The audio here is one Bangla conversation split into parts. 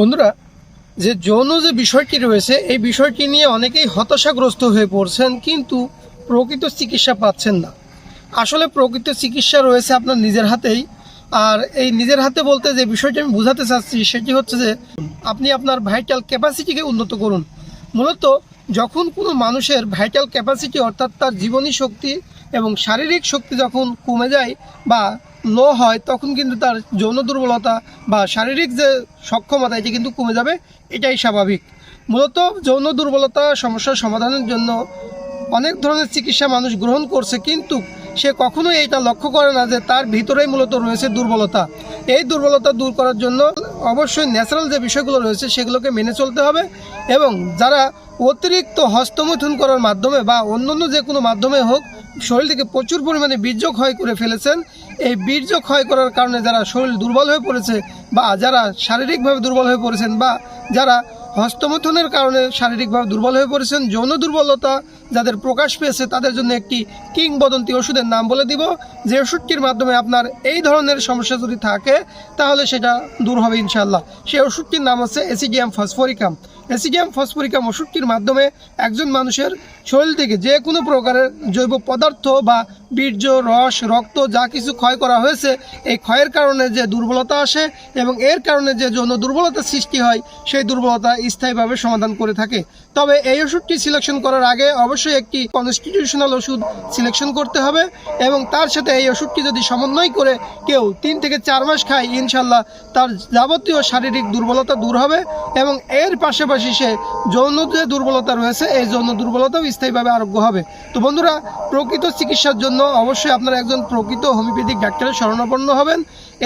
বন্ধুরা, যে যৌন যে বিষয়টি রয়েছে, এই বিষয়টি নিয়ে অনেকেই হতাশাগ্রস্ত হয়ে পড়ছেন, কিন্তু প্রকৃত চিকিৎসা পাচ্ছেন না। আসলে প্রকৃত চিকিৎসা রয়েছে আপনার নিজের হাতেই। আর এই নিজের হাতে বলতে যে বিষয়টি আমি বোঝাতে চাচ্ছি, সেটি হচ্ছে যে আপনি আপনার ভাইটাল ক্যাপাসিটিকে উন্নত করুন। মূলত যখন কোনো মানুষের ভাইটাল ক্যাপাসিটি অর্থাৎ তার জীবনী শক্তি এবং শারীরিক শক্তি যখন কমে যায় বা লো হয়, তখন কিন্তু তার যৌন দুর্বলতা বা শারীরিক যে সক্ষমতা, এটি কিন্তু কমে যাবে। এটাই স্বাভাবিক। মূলত যৌন দুর্বলতা সমস্যার সমাধানের জন্য অনেক ধরনের চিকিৎসা মানুষ গ্রহণ করছে, কিন্তু সে কখনোই এটা লক্ষ্য করে না যে তার ভিতরেই মূলত রয়েছে দুর্বলতা। এই দুর্বলতা দূর করার জন্য অবশ্যই ন্যাচারাল যে বিষয়গুলো রয়েছে, সেগুলোকে মেনে চলতে হবে এবং যারা অতিরিক্ত হস্তমৈথুন করার মাধ্যমে বা অন্যান্য যে কোনো মাধ্যমে হোক, শরীর থেকে প্রচুর পরিমাণে বীর্য ক্ষয় করে ফেলেছেন এই বীর্য ক্ষয় করার কারণে যারা শরীর দুর্বল হয়ে পড়েছে বা যারা শারীরিকভাবে দুর্বল হয়ে পড়েছেন বা যারা হস্তমৈথুনের কারণে শারীরিকভাবে দুর্বল হয়ে পড়েছেন, যৌন দুর্বলতা যাদের প্রকাশ পেয়েছে, তাদের জন্য একটি কিংবদন্তি ওষুধের নাম বলে দিব। যে ওষুধটির মাধ্যমে আপনার এই ধরনের সমস্যা যদি থাকে, তাহলে সেটা দূর হবে ইনশাল্লাহ সেই ওষুধটির নাম হচ্ছে এসিডিয়াম ফসফরিকাম। এসিডিয়াম ফসফরিকাম ওষুধটির মাধ্যমে একজন মানুষের শরীর থেকে যে কোনো প্রকারের জৈব পদার্থ বা বীর্য, রস, রক্ত যা কিছু ক্ষয় করা হয়েছে, এই ক্ষয়ের কারণে যে দুর্বলতা আসে এবং এর কারণে যে যৌন দুর্বলতা সৃষ্টি হয়, সেই দুর্বলতা স্থায়ীভাবে সমাধান করে থাকে। তবে এই ওষুধটি সিলেকশন করার আগে অবশ্যই একটি কনস্টিটিউশনাল ওষুধ সিলেকশন করতে হবে এবং তার সাথে এই ওষুধটি যদি সমন্বয় করে কেউ তিন থেকে চার মাস খায়, ইনশাল্লাহ তার যাবতীয় শারীরিক দুর্বলতা দূর হবে এবং এর পাশাপাশি সে যৌন যে দুর্বলতা রয়েছে, এই যৌন দুর্বলতাও স্থায়ীভাবে আরোগ্য হবে। তো বন্ধুরা, প্রকৃত চিকিৎসার জন্য অবশ্যই আপনারা একজন প্রকৃত হোমিওপ্যাথিক ডাক্তারের শরণাপন্ন হবেন।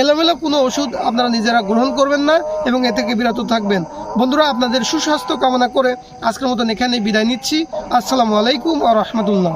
এলোমেলো কোনো ওষুধ আপনারা নিজেরা গ্রহণ করবেন না এবং এ থেকে বিরত থাকবেন। বন্ধুরা, আপনাদের সুস্বাস্থ্য কামনা করে আজকের মতন এখানেই বিদায় নিচ্ছি। আসসালামু আলাইকুম আ রহমতুল্লাহ।